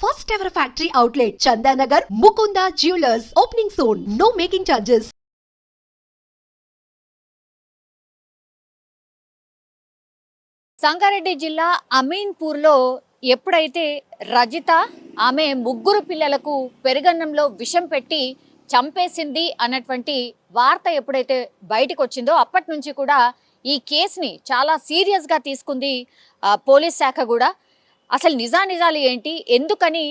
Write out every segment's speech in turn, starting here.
First ever factory outlet Chandanagar Mukunda jewellers opening soon no making charges Sangareddy జిల్లా అమీన్పూర్లో ఎప్పుడైతే రజిత ఆమె ముగ్గురు పిల్లలకు పెరుగన్నంలో విషం పెట్టి చంపేసింది అన్నటువంటి వార్త ఎప్పుడైతే బయటకు వచ్చిందో అప్పటి నుంచి కూడా ఈ కేసుని చాలా సీరియస్గా తీసుకుంది పోలీస్ శాఖ కూడా. అసలు నిజానిజాలు ఏంటి? ఎందుకని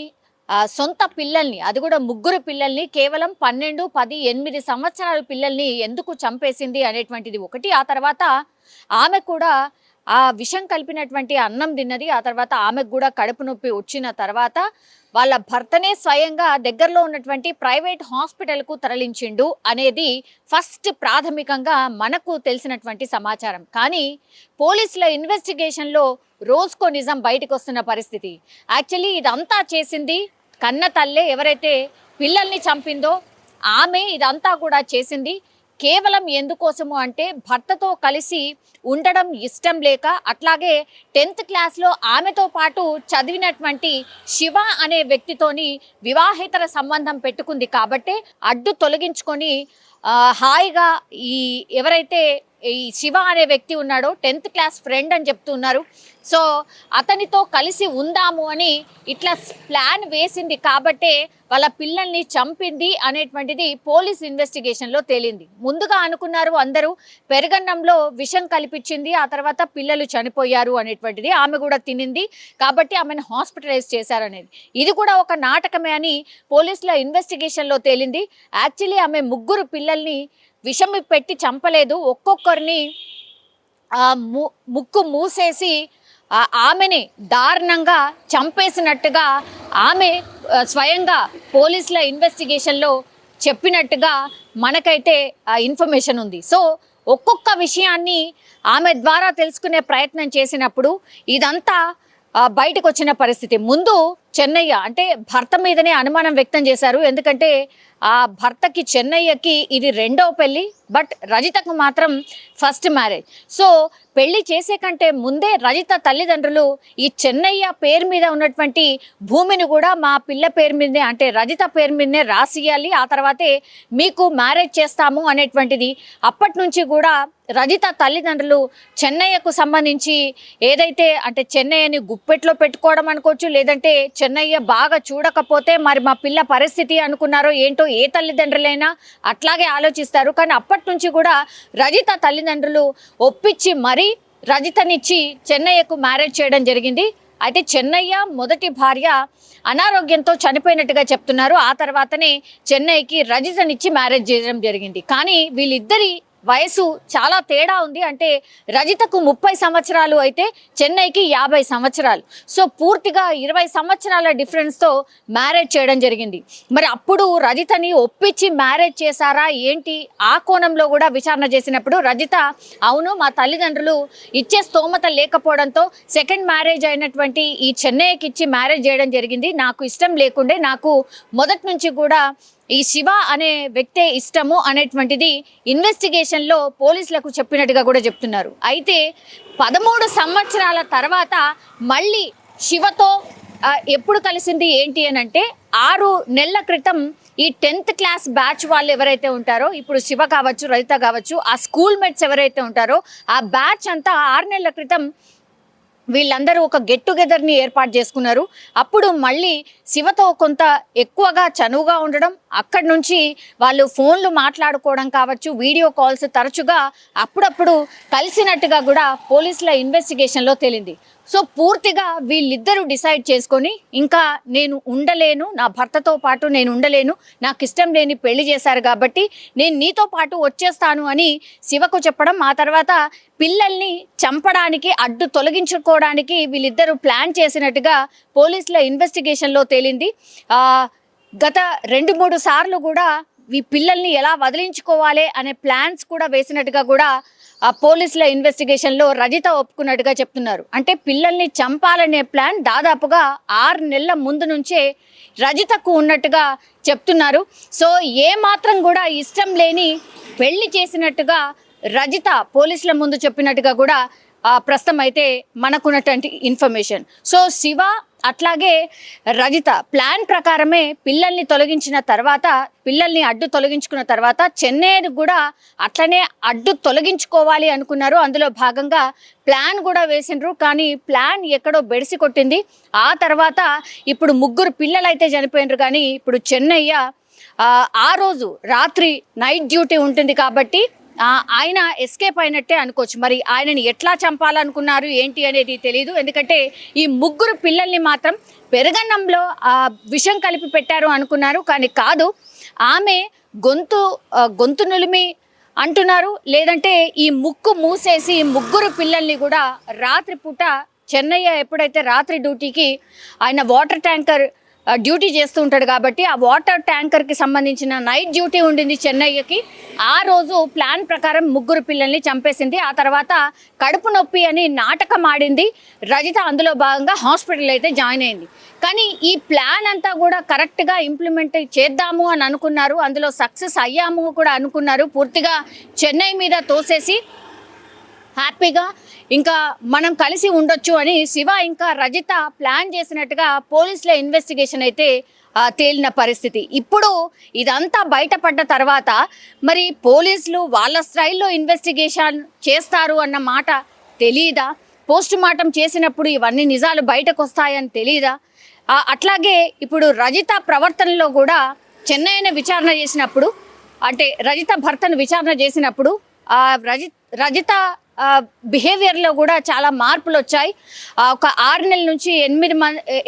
సొంత పిల్లల్ని అది కూడా ముగ్గురు పిల్లల్ని కేవలం పన్నెండు పది ఎనిమిది సంవత్సరాల పిల్లల్ని ఎందుకు చంపేసింది అనేటువంటిది ఒకటి. ఆ తర్వాత ఆమె కూడా ఆ విషం కలిపినటువంటి అన్నం తిన్నది. ఆ తర్వాత ఆమెకు కూడా కడుపు నొప్పి వచ్చిన తర్వాత వాళ్ళ భర్తనే స్వయంగా దగ్గరలో ఉన్నటువంటి ప్రైవేట్ హాస్పిటల్కు తరలించిండు అనేది ఫస్ట్ ప్రాథమికంగా మనకు తెలిసినటువంటి సమాచారం. కానీ పోలీసుల ఇన్వెస్టిగేషన్లో రోజుకో నిజం బయటకు వస్తున్న పరిస్థితి. యాక్చువల్లీ ఇదంతా చేసింది కన్న తల్లే ఎవరైతే పిల్లల్ని చంపిందో ఆమె ఇదంతా కూడా చేసింది. కేవలం ఎందుకోసము అంటే భర్తతో కలిసి ఉండడం ఇష్టం లేక అట్లాగే టెన్త్ క్లాస్లో ఆమెతో పాటు చదివినటువంటి శివ అనే వ్యక్తితోని వివాహేతర సంబంధం పెట్టుకుంది కాబట్టి అడ్డు తొలగించుకొని హాయిగా ఈ ఎవరైతే ఈ శివ అనే వ్యక్తి ఉన్నాడో టెన్త్ క్లాస్ ఫ్రెండ్ అని చెప్తున్నారు సో అతనితో కలిసి ఉందాము అని ఇట్లా ప్లాన్ వేసింది కాబట్టే వాళ్ళ పిల్లల్ని చంపింది అనేటువంటిది పోలీస్ ఇన్వెస్టిగేషన్లో తేలింది. ముందుగా అనుకున్నారు అందరూ పెరగన్నంలో విషం కల్పించింది ఆ తర్వాత పిల్లలు చనిపోయారు అనేటువంటిది ఆమె కూడా తినింది. కాబట్టి ఆమెను హాస్పిటలైజ్ చేశారనేది. ఇది కూడా ఒక నాటకమే అని పోలీసుల ఇన్వెస్టిగేషన్లో తేలింది. యాక్చువల్లీ ఆమె ముగ్గురు పిల్లల్ని విషం పెట్టి చంపలేదు. ఒక్కొక్కరిని ము- ముక్కు మూసేసి ఆమెని దారుణంగా చంపేసినట్టుగా ఆమె స్వయంగా పోలీసుల ఇన్వెస్టిగేషన్లో చెప్పినట్టుగా మనకైతే ఇన్ఫర్మేషన్ ఉంది. సో ఒక్కొక్క విషయాన్ని ఆమె ద్వారా తెలుసుకునే ప్రయత్నం చేసినప్పుడు ఇదంతా బయటకు వచ్చిన పరిస్థితి. ముందు చెన్నయ్య అంటే భర్త మీదనే అనుమానం వ్యక్తం చేశారు. ఎందుకంటే ఆ భర్తకి చెన్నయ్యకి ఇది రెండవ పెళ్ళి బట్ రజితకు మాత్రం ఫస్ట్ మ్యారేజ్. సో పెళ్ళి చేసే కంటే ముందే రజిత తల్లిదండ్రులు ఈ చెన్నయ్య పేరు మీద ఉన్నటువంటి భూమిని కూడా మా పిల్ల పేరు మీదనే అంటే రజిత పేరు మీదనే రాసియాలి ఆ తర్వాతే మీకు మ్యారేజ్ చేస్తాము అనేటువంటిది. అప్పటి నుంచి కూడా రజిత తల్లిదండ్రులు చెన్నయ్యకు సంబంధించి ఏదైతే అంటే చెన్నయ్యని గుప్పెట్లో పెట్టుకోవడం అనుకోవచ్చు లేదంటే చెన్నయ్య బాగా చూడకపోతే మరి మా పిల్ల పరిస్థితి అనుకున్నారో ఏంటో ఏ తల్లిదండ్రులైనా అట్లాగే ఆలోచిస్తారు. కానీ అప్పటి నుంచి కూడా రజిత తల్లిదండ్రులు ఒప్పించి మరీ రజితనిచ్చి చెన్నయ్యకు మ్యారేజ్ చేయడం జరిగింది. అయితే చెన్నయ్య మొదటి భార్య అనారోగ్యంతో చనిపోయినట్టుగా చెప్తున్నారు. ఆ తర్వాతనే చెన్నైకి రజితనిచ్చి మ్యారేజ్ చేయడం జరిగింది. కానీ వీళ్ళిద్దరి వయసు చాలా తేడా ఉంది. అంటే రజితకు ముప్పై సంవత్సరాలు అయితే చెన్నైకి యాభై సంవత్సరాలు. సో పూర్తిగా ఇరవై సంవత్సరాల డిఫరెన్స్తో మ్యారేజ్ చేయడం జరిగింది. మరి అప్పుడు రజితని ఒప్పించి మ్యారేజ్ చేశారా? ఏంటి? ఆ కోణంలో కూడా విచారణ చేసినప్పుడు రజిత అవును మా తల్లిదండ్రులు ఇచ్చే స్తోమత లేకపోవడంతో సెకండ్ మ్యారేజ్ అయినటువంటి ఈ చెన్నైకి ఇచ్చి మ్యారేజ్ చేయడం జరిగింది. నాకు ఇష్టం లేకుండే నాకు మొదటి నుంచి కూడా ఈ శివ అనే వ్యక్తే ఇష్టము అనేటువంటిది ఇన్వెస్టిగేషన్లో పోలీసులకు చెప్పినట్టుగా కూడా చెప్తున్నారు. అయితే పదమూడు సంవత్సరాల తర్వాత మళ్ళీ శివతో ఎప్పుడు కలిసింది ఏంటి అని అంటే ఆరు నెలల క్రితం ఈ టెన్త్ క్లాస్ బ్యాచ్ వాళ్ళు ఎవరైతే ఉంటారో ఇప్పుడు శివ కావచ్చు రజిత కావచ్చు ఆ స్కూల్ మేట్స్ ఎవరైతే ఉంటారో ఆ బ్యాచ్ అంతా ఆరు నెలల క్రితం వీళ్ళందరూ ఒక గెట్ టుగెదర్ని ఏర్పాటు చేసుకున్నారు. అప్పుడు మళ్ళీ శివతో కొంత ఎక్కువగా చనువుగా ఉండడం అక్కడి నుంచి వాళ్ళు ఫోన్లు మాట్లాడుకోవడం కావచ్చు వీడియో కాల్స్ తరచుగా అప్పుడప్పుడు కలిసినట్టుగా కూడా పోలీసుల ఇన్వెస్టిగేషన్లో తేలింది. సో పూర్తిగా వీళ్ళిద్దరూ డిసైడ్ చేసుకొని ఇంకా నేను ఉండలేను నా భర్తతో పాటు నేను ఉండలేను నాకు ఇష్టం లేని పెళ్ళి చేశారు కాబట్టి నేను నీతో పాటు వచ్చేస్తాను అని శివకు చెప్పడం ఆ తర్వాత పిల్లల్ని చంపడానికి అడ్డు తొలగించుకోవడానికి వీళ్ళిద్దరూ ప్లాన్ చేసినట్టుగా పోలీసుల ఇన్వెస్టిగేషన్లో తేలింది. గత రెండు మూడు సార్లు కూడా ఈ పిల్లల్ని ఎలా వదిలించుకోవాలి అనే ప్లాన్స్ కూడా వేసినట్టుగా కూడా ఆ పోలీసుల ఇన్వెస్టిగేషన్లో రజిత ఒప్పుకున్నట్టుగా చెప్తున్నారు. అంటే పిల్లల్ని చంపాలనే ప్లాన్ దాదాపుగా ఆరు నెలల ముందు నుంచే రజితకు ఉన్నట్టుగా చెప్తున్నారు. సో ఏ మాత్రం కూడా ఇష్టం లేని పెళ్ళి చేసినట్టుగా రజిత పోలీసుల ముందు చెప్పినట్టుగా కూడా ప్రస్తుతం అయితే మనకున్నటువంటి ఇన్ఫర్మేషన్. సో శివ అట్లాగే రజిత ప్లాన్ ప్రకారమే పిల్లల్ని తొలగించిన తర్వాత పిల్లల్ని అడ్డు తొలగించుకున్న తర్వాత చెన్నైని కూడా అట్లనే అడ్డు తొలగించుకోవాలి అనుకున్నారు. అందులో భాగంగా ప్లాన్ కూడా వేసిండ్రు. కానీ ప్లాన్ ఎక్కడో బెడిసి కొట్టింది. ఆ తర్వాత ఇప్పుడు ముగ్గురు పిల్లలైతే అయితే చనిపోయినరు. కానీ ఇప్పుడు చెన్నయ్య ఆ, రోజు రాత్రి నైట్ డ్యూటీ ఉంటుంది కాబట్టి ఆయన ఎస్కేప్ అయినట్టే అనుకోవచ్చు. మరి ఆయనని ఎట్లా చంపాలనుకున్నారు ఏంటి అనేది తెలియదు ఎందుకంటే ఈ ముగ్గురు పిల్లల్ని మాత్రం పెరగన్నంలో ఆ, విషం కలిపి పెట్టారు అనుకున్నారు. కానీ కాదు ఆమె గొంతు గొంతు నులిమి అంటున్నారు. లేదంటే ఈ ముక్కు మూసేసి ముగ్గురు పిల్లల్ని కూడా రాత్రిపూట చెన్నయ్య ఎప్పుడైతే రాత్రి డ్యూటీకి ఆయన వాటర్ ట్యాంకర్ డ్యూటీ చేస్తూ ఉంటాడు కాబట్టి ఆ వాటర్ ట్యాంకర్కి సంబంధించిన నైట్ డ్యూటీ ఉండింది చెన్నయ్యకి ఆ రోజు ప్లాన్ ప్రకారం ముగ్గురు పిల్లల్ని చంపేసింది. ఆ తర్వాత కడుపు నొప్పి అని నాటకం ఆడింది. రజిత అందులో భాగంగా హాస్పిటల్ అయితే జాయిన్ అయింది. కానీ ఈ ప్లాన్ అంతా కూడా కరెక్ట్గా ఇంప్లిమెంట్ చేద్దాము అని అనుకున్నారు. అందులో సక్సెస్ అయ్యాము కూడా అనుకున్నారు. పూర్తిగా చెన్నై మీద తోసేసి హ్యాపీగా ఇంకా మనం కలిసి ఉండొచ్చు అని శివ ఇంకా రజిత ప్లాన్ చేసినట్టుగా పోలీసుల ఇన్వెస్టిగేషన్ అయితే తేలిన పరిస్థితి. ఇప్పుడు ఇదంతా బయటపడ్డ తర్వాత మరి పోలీసులు వాళ్ళ స్టైల్లో ఇన్వెస్టిగేషన్ చేస్తారు అన్న మాట తెలియదా పోస్ట్ మార్టం చేసినప్పుడు ఇవన్నీ నిజాలు బయటకు వస్తాయని తెలియదా అట్లాగే ఇప్పుడు రజిత ప్రవర్తనలో కూడా చెన్నైన విచారణ చేసినప్పుడు అంటే రజిత భర్తను విచారణ చేసినప్పుడు రజిత్ రజిత బిహేవియర్లో కూడా చాలా మార్పులు వచ్చాయి ఒక ఆరు నెలల నుంచి ఎనిమిది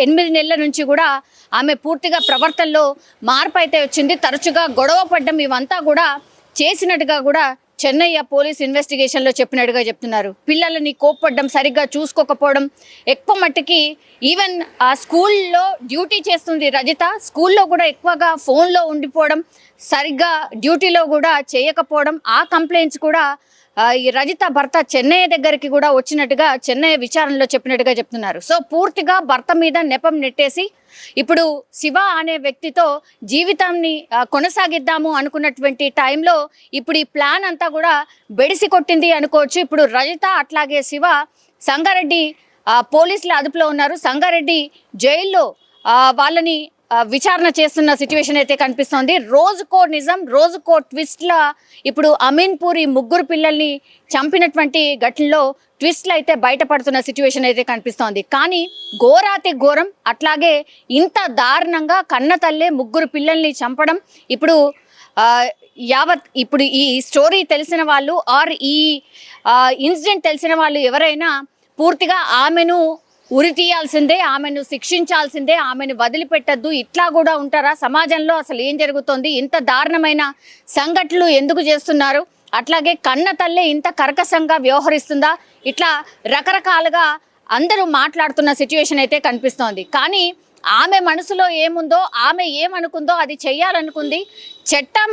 ఎనిమిది నెలల నుంచి కూడా ఆమె పూర్తిగా ప్రవర్తనలో మార్పు అయితే వచ్చింది. తరచుగా గొడవ పడ్డం ఇవంతా కూడా చేసినట్టుగా కూడా చెన్నయ్య పోలీస్ ఇన్వెస్టిగేషన్లో చెప్పినట్టుగా చెప్తున్నారు. పిల్లలని కోప్పడ్డం సరిగ్గా చూసుకోకపోవడం ఎక్కువ మట్టుకి ఈవెన్ ఆ స్కూల్లో డ్యూటీ చేస్తుంది రజిత. స్కూల్లో కూడా ఎక్కువగా ఫోన్లో ఉండిపోవడం సరిగ్గా డ్యూటీలో కూడా చేయకపోవడం ఆ కంప్లైంట్స్ కూడా ఈ రజిత భర్త చెన్నై దగ్గరికి కూడా వచ్చినట్టుగా చెన్నై విచారణలో చెప్పినట్టుగా చెప్తున్నారు. సో పూర్తిగా భర్త మీద నెపం నెట్టేసి ఇప్పుడు శివ అనే వ్యక్తితో జీవితాన్ని కొనసాగిద్దాము అనుకున్నటువంటి టైంలో ఇప్పుడు ఈ ప్లాన్ అంతా కూడా బెడిసి కొట్టింది అనుకోవచ్చు. ఇప్పుడు రజిత అట్లాగే శివ సంగారెడ్డి పోలీసుల అదుపులో ఉన్నారు. సంగారెడ్డి జైల్లో వాళ్ళని విచారణ చేస్తున్న సిచ్యువేషన్ అయితే కనిపిస్తోంది. రోజుకో నిజం రోజుకో ట్విస్ట్ల ఇప్పుడు అమీన్ పూరి ముగ్గురు పిల్లల్ని చంపినటువంటి ఘటనలో ట్విస్ట్లు అయితే బయటపడుతున్న సిచ్యువేషన్ అయితే కనిపిస్తోంది. కానీ ఘోరాతి ఘోరం అట్లాగే ఇంత దారుణంగా కన్న తల్లే ముగ్గురు పిల్లల్ని చంపడం ఇప్పుడు యావత్ ఇప్పుడు ఈ స్టోరీ తెలిసిన వాళ్ళు ఆర్ ఈ ఇన్సిడెంట్ తెలిసిన వాళ్ళు ఎవరైనా పూర్తిగా ఆమెను ఉరి తీయాల్సిందే ఆమెను శిక్షించాల్సిందే ఆమెను వదిలిపెట్టద్దు. ఇట్లా కూడా ఉంటారా? సమాజంలో అసలు ఏం జరుగుతోంది? ఇంత దారుణమైన సంఘటనలు ఎందుకు చేస్తున్నారు? అట్లాగే కన్న తల్లే ఇంత కర్కశంగా వ్యవహరిస్తుందా? ఇట్లా రకరకాలుగా అందరూ మాట్లాడుతున్న సిచ్యువేషన్ అయితే కనిపిస్తోంది. కానీ ఆమె మనసులో ఏముందో ఆమె ఏమనుకుందో అది చెయ్యాలనుకుంది. చట్టం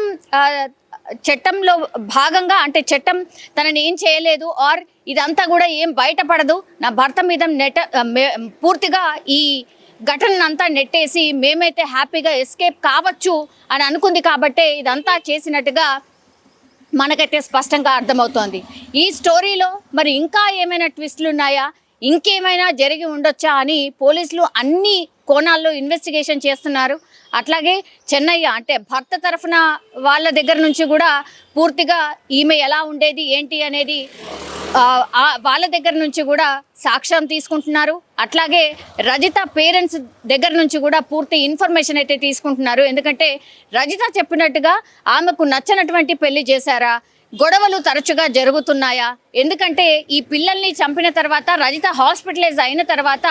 చట్టంలో భాగంగా అంటే చట్టం తనని ఏం చేయలేదు ఆర్ ఇదంతా కూడా ఏం బయటపడదు. నా భర్త మీద నెట మే- పూర్తిగా ఈ ఘటనంతా నెట్టేసి మేమైతే హ్యాపీగా ఎస్కేప్ కావచ్చు అని అనుకుంది కాబట్టే ఇదంతా చేసినట్టుగా మనకైతే స్పష్టంగా అర్థమవుతోంది. ఈ స్టోరీలో మరి ఇంకా ఏమైనా ట్విస్టులు ఉన్నాయా ఇంకేమైనా జరిగి ఉండొచ్చా అని పోలీసులు అన్నీ కోణాల్లో ఇన్వెస్టిగేషన్ చేస్తున్నారు. అట్లాగే చెన్నయ్య అంటే భర్త తరఫున వాళ్ళ దగ్గర నుంచి కూడా పూర్తిగా ఈమె ఎలా ఉండేది ఏంటి అనేది వాళ్ళ దగ్గర నుంచి కూడా సాక్ష్యం తీసుకుంటున్నారు. అట్లాగే రజిత పేరెంట్స్ దగ్గర నుంచి కూడా పూర్తి ఇన్ఫర్మేషన్ అయితే తీసుకుంటున్నారు. ఎందుకంటే రజిత చెప్పినట్టుగా ఆమెకు నచ్చనటువంటి పెళ్ళి చేశారా గొడవలు తరచుగా జరుగుతున్నాయా? ఎందుకంటే ఈ పిల్లల్ని చంపిన తర్వాత రజిత హాస్పిటలైజ్ అయిన తర్వాత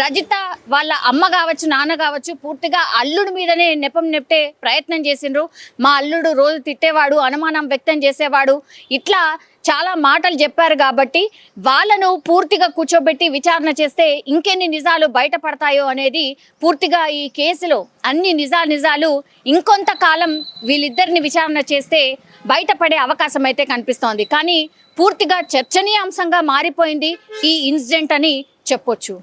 రజిత వాళ్ళ అమ్మ కావచ్చు నాన్న కావచ్చు పూర్తిగా అల్లుడి మీదనే నెపం నెప్టే ప్రయత్నం చేసిండ్రు. మా అల్లుడు రోజు తిట్టేవాడు అనుమానం వ్యక్తం చేసేవాడు. ఇట్లా చాలా మాటలు చెప్పారు కాబట్టి వాళ్ళను పూర్తిగా కూర్చోబెట్టి విచారణ చేస్తే ఇంకెన్ని నిజాలు బయటపడతాయో అనేది పూర్తిగా ఈ కేసులో అన్ని నిజా నిజాలు ఇంకొంతకాలం వీళ్ళిద్దరిని విచారణ చేస్తే బయటపడే అవకాశం అయితే కనిపిస్తోంది. కానీ పూర్తిగా చర్చనీయాంశంగా మారిపోయింది ఈ ఇన్సిడెంట్ అని చెప్పొచ్చు.